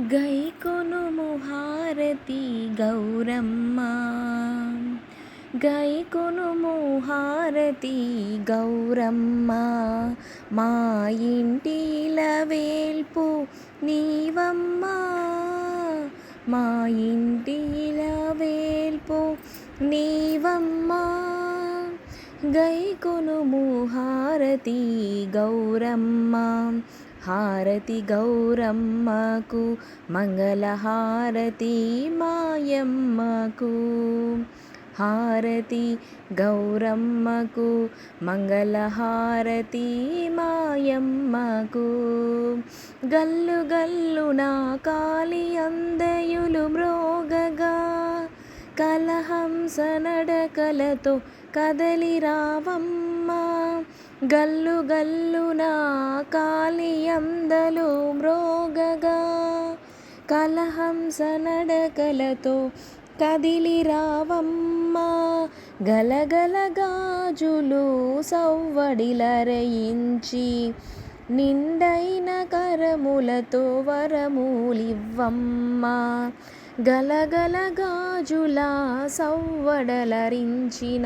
గై కొను హారతి గౌరమ్మ. గై కొను హారతి గౌరమ్మ. మా ఇంటిల వేల్పు నీవమ్మ. మా ఇంటిల వేల్పు నీవమ్మ. గై కొను హారతి గౌరమ్మ. హారతి గౌరమ్మకు మంగళహారతి మాయమ్మకు. హారతి గౌరమ్మకు మంగళహారతి మాయమ్మకు. గల్లు గల్లు నా కాలి అందయులు మ్రోగగా. కలహంస నడకలతో కదలి రావమ్మా. గల్లు గల్లునా కాలి అందలు మ్రోగగా. కలహంస నడకలతో కదిలి రావమ్మ. గలగల గాజులు సవ్వడిలరయించి నిండైన కరములతో వరములివ్వమ్మ. గలగల గాజులా సవ్వడలరించిన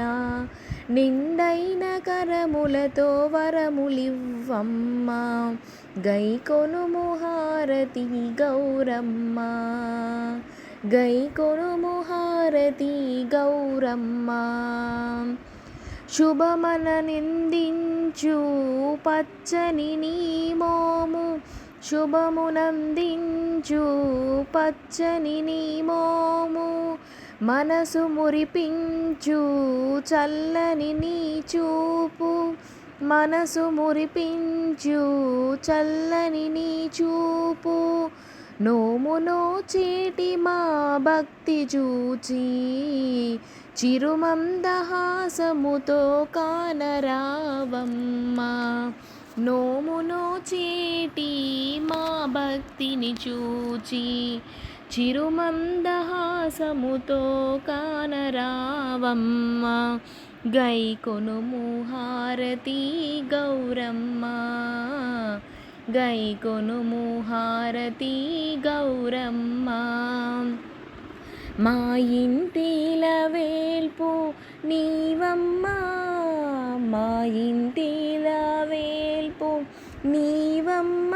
నిండైన కరములతో వరములివ్వమ్మ. గై కొనుము గౌరమ్మ. గై కొనుము గౌరమ్మ. శుభమన నిందించు పచ్చని నీ మోము. శుభమునందించు పచ్చని నీ మోము మనసు మురిపించు చల్లని నీ చూపు మనసు మురిపించు చల్లని నీ చూపు నోమునో చీటి మా భక్తి చూచి చిరుమందహాసముతో కానరావమ్మా. నోము చేటి మా భక్తిని చూచి చిరుమందహాసముతో కానరావమ్మ. గైకొను ముహారతి గౌరమ్మ. గైకొను ముహారతి గౌరమ్మ. మా ఇంటిల వేల్పు నీవమ్మ. మా ఇంటి నీవమ్మ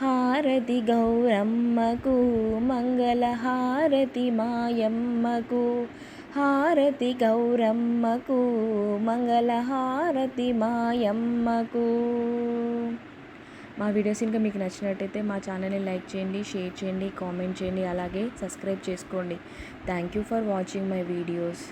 హారతి గౌరమ్మకు మంగళహారతి మాయమ్మకు హారతి గౌరమ్మకు మంగళహారతి మాయమ్మకు. మా వీడియోస్ ఇంకా మీకు నచ్చినట్టయితే మా ఛానల్ని లైక్ చేయండి షేర్ చేయండి కామెంట్ చేయండి అలాగే సబ్స్క్రైబ్ చేసుకోండి. Thank you for watching my videos